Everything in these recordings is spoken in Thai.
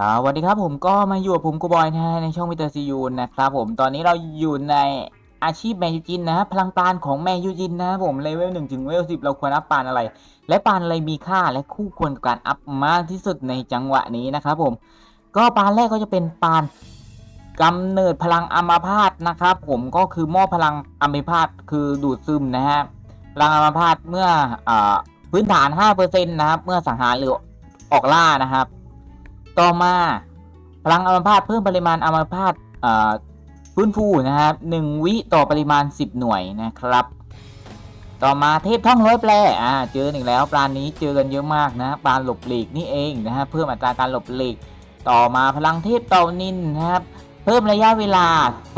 สวัสดีครับผมก็มาอยู่กับผมกูบอยนะฮะในช่องมิเตอร์ซียูนนะครับผมตอนนี้เราอยู่ในอาชีพแมยูจินนะพลังปานของแมยูจินนะผมเลเวลหนึ่งถึงเลเวลสิบเราควรอัพปานอะไร และปานอะไรมีค่าและคู่ควรกับการอัพมากที่สุดในจังหวะนี้นะครับผมก็ปานแรกก็จะเป็นปานกำเนิดพลังอัมพาตนะครับผมก็คือมอบพลังอัมพาตคือดูดซึมนะฮะพลังอัมพาตเมื่ออพื้นฐาน 5%นะครับเมื่อสังหารหรือออกล่านะครับ ต่อมาพลังอัมพาตเพิ่มปริมาณอัมพาตฟื้นฟูนะครับหนึ่งวิต่อปริมาณ 10 หน่วยนะครับ ต่อมาเทพท่องร้อยแปรอ่าเจอหนึ่งแล้วปลานนี้เจอกันเยอะมากนะปลาหลบหลีกนี่เองนะฮะเพิ่มอัตราการหลบหลีก ต่อมาพลังเทพเต่านินนะครับเพิ่มระยะเวลา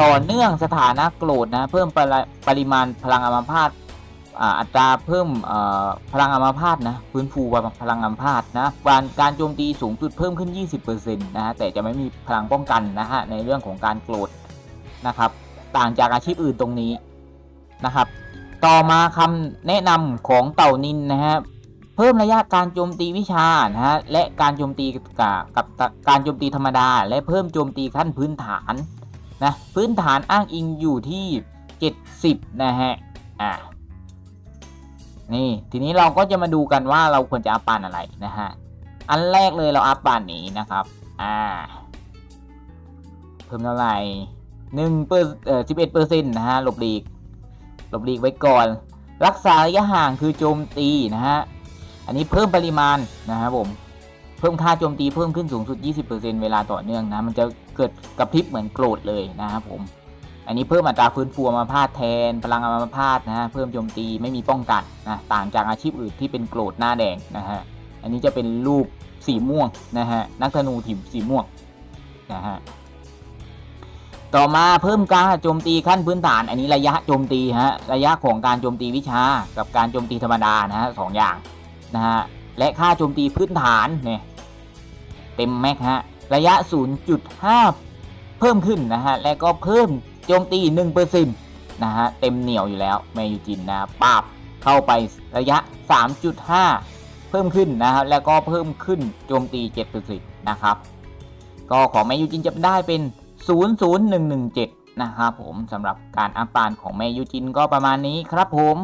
ต่อเนื่องสถานะโกรธนะ เพิ่มปริปริมาณพลังอัมพาต อัตราเพิ่มพลังอัมพาตนะฟื้นฟูพลังอัมพาตนะการการโจมตีสูงสุดเพิ่มขึ้น 20%นะฮะแต่จะไม่มีพลังป้องกันนะฮะในเรื่องของการโกรธนะครับต่างจากอาชีพอื่นตรงนี้นะครับ ต่อมาคำแนะนำของเต่านินนะฮะเพิ่มระยะการโจมตีวิชานะฮะและการโจมตีกับกับการโจมตีธรรมดา และเพิ่มโจมตีขั้นพื้นฐานนะพื้นฐานอ้างอิงอยู่ที่ 70 นะฮะอ่า นี่ ทีนี้เราก็จะมาดูกันว่าเราควรจะอัพปานอะไรนะฮะ อันแรกเลยเราอัพปานนี้นะครับ อ่า เพิ่มเท่าไหร่หนึ่งเปอร์เอ่อสิบเอ็ดเปอร์เซ็นต์นะฮะหลบหลีกหลบหลีกไว้ก่อน รักษาระยะห่างคือโจมตีนะฮะ อันนี้เพิ่มปริมาณนะครับผม เพิ่มค่าโจมตีเพิ่มขึ้นสูงสุด 20%เวลาต่อเนื่องนะ มันจะเกิดกระพริบเหมือนโกรธเลยนะครับผม อันนี้เพิ่มอัตราฟื้นฟูอัมพาตแทน พลังอัมพาตนะฮะเพิ่มโจมตีไม่มีป้องกันนะต่างจากอาชีพอื่นที่เป็นโกรธหน้าแดงนะฮะอันนี้จะเป็นรูปสีม่วงนะฮะนักธนูถิ่มสีม่วงนะฮะต่อมาเพิ่มการโจมตีขั้นพื้นฐาน อันนี้ระยะโจมตีฮะระยะของการโจมตีวิชา กับการโจมตีธรรมดานะฮะสองอย่างนะฮะและค่าโจมตีพื้นฐานเนี่ยเต็มแม็กฮะระยะ 0.5 เพิ่มขึ้นนะฮะและก็เพิ่ม โจมตี1%นะฮะเต็มเหนียวอยู่แล้วแมยูจินนะปาบเข้าไประยะ 3.5 เพิ่มขึ้นนะครับแล้วก็เพิ่มขึ้นโจมตี7%นะครับก็ของแมยูจินจะได้เป็น 00117 นะครับผมสำหรับการอัพปานของแมยูจินก็ประมาณนี้ครับผม